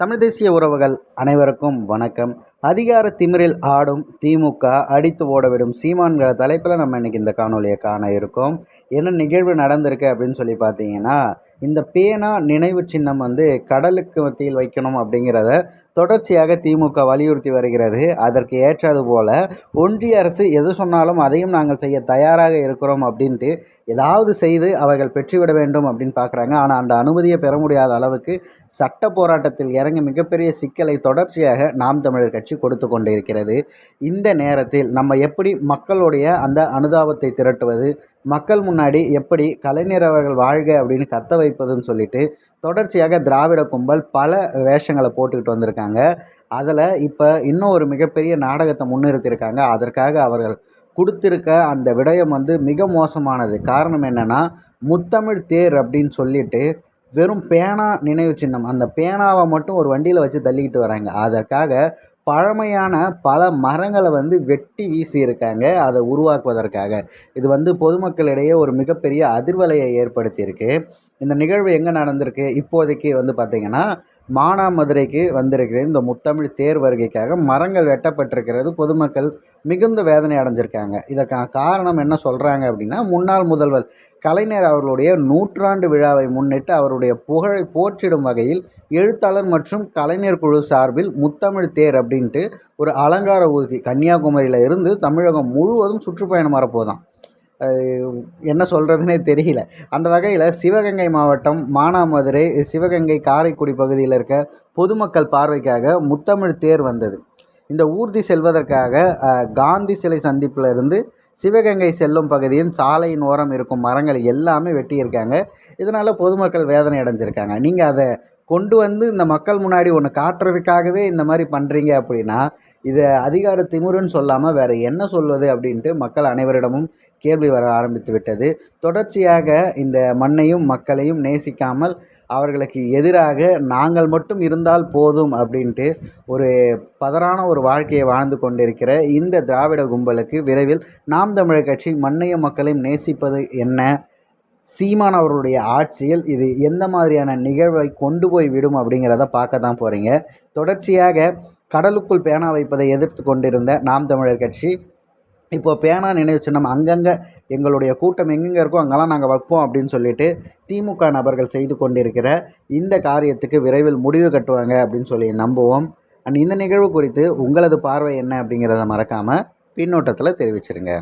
தமிழ் தேசிய உறவுகள் அனைவருக்கும் வணக்கம். அதிகார திமிரில் ஆடும் திமுக அடித்து ஓடவிடும் சீமான்கிற தலைப்பில் நம்ம இன்றைக்கி இந்த காணொலியை காண இருக்கோம். என்ன நிகழ்வு நடந்திருக்கு அப்படின்னு சொல்லி பார்த்தீங்கன்னா இந்த பேனா நினைவு சின்னம் வந்து கடலுக்கு மத்தியில் வைக்கணும் அப்படிங்கிறத தொடர்ச்சியாக திமுக வலியுறுத்தி வருகிறது. அதற்கு ஏற்றது போல ஒன்றிய அரசு எது சொன்னாலும் அதையும் நாங்கள் செய்ய தயாராக இருக்கிறோம் அப்படின்ட்டு ஏதாவது செய்து அவர்கள் பெற்றுவிட வேண்டும் அப்படின்னு பார்க்குறாங்க. ஆனால் அந்த அனுமதியை பெற முடியாத அளவுக்கு சட்ட போராட்டத்தில் இறங்கி மிகப்பெரிய சிக்கலை தொடர்ச்சியாக நாம் தமிழர் கட்சி கொடுத்து கொண்டிருக்கிறது. இந்த நேரத்தில் நம்ம எப்படி மக்களுடைய அந்த அனுதாபத்தை திரட்டுவது மக்கள் முன்னாடி எப்படி கலைஞர் அவர்கள் வாழ்க அப்படின்னு கத்த வைப்பதுன்னு சொல்லிட்டு தொடர்ச்சியாக திராவிட கும்பல் பல வேஷங்களை போட்டுக்கிட்டு வந்திருக்காங்க. அதில் இப்போ இன்னும் ஒரு மிகப்பெரிய நாடகத்தை முன்னிறுத்தியிருக்காங்க. அதற்காக அவர்கள் கொடுத்துருக்க அந்த விடயம் வந்து மிக மோசமானது. காரணம் என்னென்னா முத்தமிழ் தேர் அப்படின்னு சொல்லிட்டு வெறும் பேனா நினைவு சின்னம் அந்த பேனாவை மட்டும் ஒரு வண்டியில் வச்சு தள்ளிக்கிட்டு வராங்க. அதற்காக பழமையான பல மரங்களை வந்து வெட்டி வீசியிருக்காங்க. அதை உருவாக்குவதற்காக. இது வந்து பொதுமக்களிடையே ஒரு மிகப்பெரிய அதிர்வலையை ஏற்படுத்தியிருக்கு. இந்த நிகழ்வு எங்கே நடந்திருக்கு? இப்போதைக்கு வந்து பார்த்திங்கன்னா மானாமதுரைக்கு வந்திருக்கிற இந்த முத்தமிழ் தேர் வருகைக்காக மரங்கள் வெட்டப்பட்டிருக்கிறது. பொதுமக்கள் மிகுந்த வேதனை அடைஞ்சிருக்காங்க. இதற்கான காரணம் என்ன சொல்கிறாங்க அப்படின்னா முன்னாள் முதல்வர் கலைஞர் அவர்களுடைய நூற்றாண்டு விழாவை முன்னிட்டு அவருடைய புகழை போற்றிடும் வகையில் எழுத்தாளர் மற்றும் கலைஞர் குழு சார்பில் முத்தமிழ் தேர் அப்படின்ட்டு ஒரு அலங்கார ஊர்தி கன்னியாகுமரியில் இருந்து தமிழகம் முழுவதும் சுற்றுப்பயணம் வரப்போதான் என்ன சொல்கிறதுனே தெரியல. அந்த வகையில் சிவகங்கை மாவட்டம் மானாமதுரை சிவகங்கை காரைக்குடி பகுதியில் இருக்க பொதுமக்கள் பார்வைக்காக முத்தமிழ் தேர் வந்தது. இந்த ஊர்தி செல்வதற்காக காந்தி சிலை சந்திப்பில் இருந்து சிவகங்கை செல்லும் பகுதியின் சாலையின் ஓரம் இருக்கும் மரங்கள் எல்லாமே வெட்டியிருக்காங்க. இதனால் பொதுமக்கள் வேதனை அடைஞ்சிருக்காங்க. நீங்கள் அதை கொண்டு வந்து இந்த மக்கள் முன்னாடி ஒன்று காட்டுறதுக்காகவே இந்த மாதிரி பண்ணுறீங்க அப்படின்னா இதை அதிகார திமுருன்னு சொல்லாமல் வேறு என்ன சொல்வது அப்படின்ட்டு மக்கள் அனைவரிடமும் கேள்வி வர ஆரம்பித்து விட்டது. தொடர்ச்சியாக இந்த மண்ணையும் மக்களையும் நேசிக்காமல் அவர்களுக்கு எதிராக நாங்கள் மட்டும் இருந்தால் போதும் அப்படின்ட்டு ஒரு பதறான ஒரு வாழ்க்கையை வாழ்ந்து கொண்டிருக்கிற இந்த திராவிட கும்பலுக்கு விரைவில் நாம் தமிழர் கட்சி மண்ணையும் மக்களையும் நேசிப்பது என்ன? சீமான் அவர்களுடைய ஆட்சியில் இது எந்த மாதிரியான நிகழ்வை கொண்டு போய் விடும் அப்படிங்கிறத பார்க்க தான் போகிறீங்க தொடர்ச்சியாக கடலுக்குள் பேனா வைப்பதை எதிர்த்து கொண்டிருந்த நாம் தமிழர் கட்சி இப்போது பேனா நினைவு சின்னம் அங்கங்கே எங்களுடைய கூட்டம் எங்கெங்கே இருக்கோ அங்கெல்லாம் நாங்கள் வைப்போம் அப்படின்னு சொல்லிட்டு திமுக நபர்கள் செய்து கொண்டிருக்கிற இந்த காரியத்துக்கு விரைவில் முடிவு கட்டுவாங்க அப்படின்னு சொல்லி நம்புவோம். அண்ட் இந்த நிகழ்வு குறித்து உங்களது பார்வை என்ன அப்படிங்கிறத மறக்காமல் பின்னோட்டத்தில் தெரிவிச்சிருங்க.